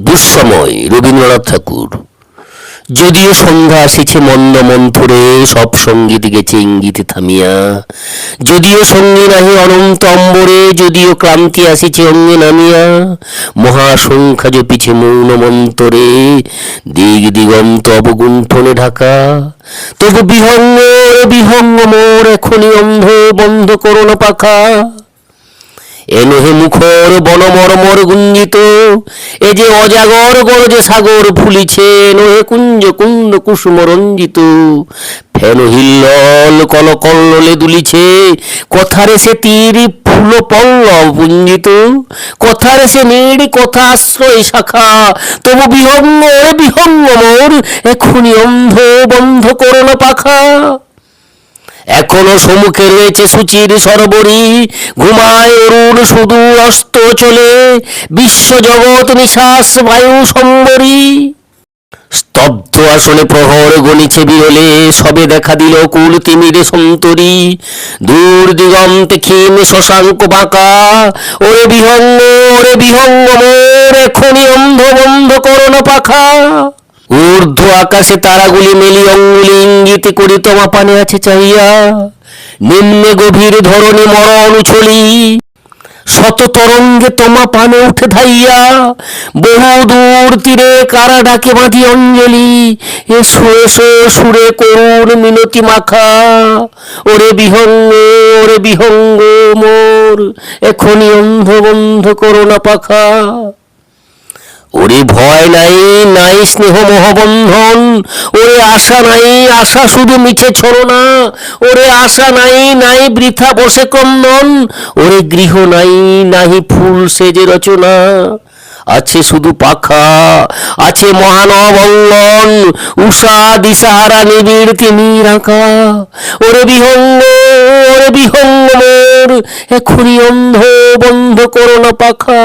দুঃসময় রবীন্দ্রনাথ ঠাকুর। যদিও সন্ধ্যা আসিছে মন্দ মন্থরে, সব সংগীত গেছে ইঙ্গিতে থামিয়া। যদিও সঙ্গী নাহি অনন্ত অম্বরে, যদিও ক্লান্তি আসিছে অঙ্গে নামিয়া। মহাসংখ্যা জপিছে মৌন মন্তরে দিগ দিগন্ত অবগুণ্ঠনে ঢাকা। তবু বিহঙ্গ বিহঙ্গ মোর, এখনই অন্ধ বন্ধ করোনা পাখা। এনহে মুখর বনমরমর গুঞ্জিত, এ যে অজাগর গরজে সাগর ফুলিছে নহে কুঞ্জ কুন্দ কুসুম রঞ্জিত। ফেন হিল্লল কল কল্ললে দুলিছে, কথারে সে তীর ফুল পল্লব পুঞ্জিত, কথারে সে নেড়ি কথা আশ্রয় শাখা, তবু বিহঙ্গ এ বিহঙ্গ মোর এখনই অন্ধ বন্ধ করোনা পাখা। এখনও সম্মুখে রয়েছে সুচির সরবরি। ঘুমায় অরুণ, শুধু অস্ত চলে। বিশ্ব জগৎ নিশ্বাস বায়ু সম্বরী। স্তব্ধ আসনে প্রহর গণিছে বিরলে, সবে দেখা দিল কুল তিমিরে সন্তরী। দূর দিগন্তে ক্ষীণ শশাঙ্ক বাঁকা, ওরে বিহঙ্গ ওরে বিহঙ্গ মোর, এখনই অন্ধ বন্ধ করোনা পাখা। ঊর্ধ্ব আকাশে তারাগুলি মেলি অঙ্গুলি ইঙ্গিত করি তোমা পানে আছে চাহিয়া। নিম্নে গভীর ধরণী মরণ উছলি শত তরঙ্গে তোমা পানে উঠে ধাইয়া। বহু দূর তীরে কারা ডাকে বাঁধি অঞ্জলি। এসো এসো, সুরে করুণ মিনতি মাখা। ওরে বিহঙ্গ ওরে বিহঙ্গ মোর, এখনই অন্ধ বন্ধ করোনা পাখা। ওরে ভয় নাই নাই স্নেহ মহাবন্ধন, ওরে আশা নাই, আশা শুধু মিছে ছড়না ওরে আশা নাই নাই বৃথা বসে ক্রন্দন, ওরে গৃহ নাই, নাহি ফুল সেজে রচনা, আছে শুধু পাখা, আছে মহানব অঙ্গন, উষা দিশাহারা নিবিড় তিনি রাখা ওরে বিহঙ্গ ওরে বিহঙ্গ মোর এখনই অন্ধ বন্ধ করোনা পাখা।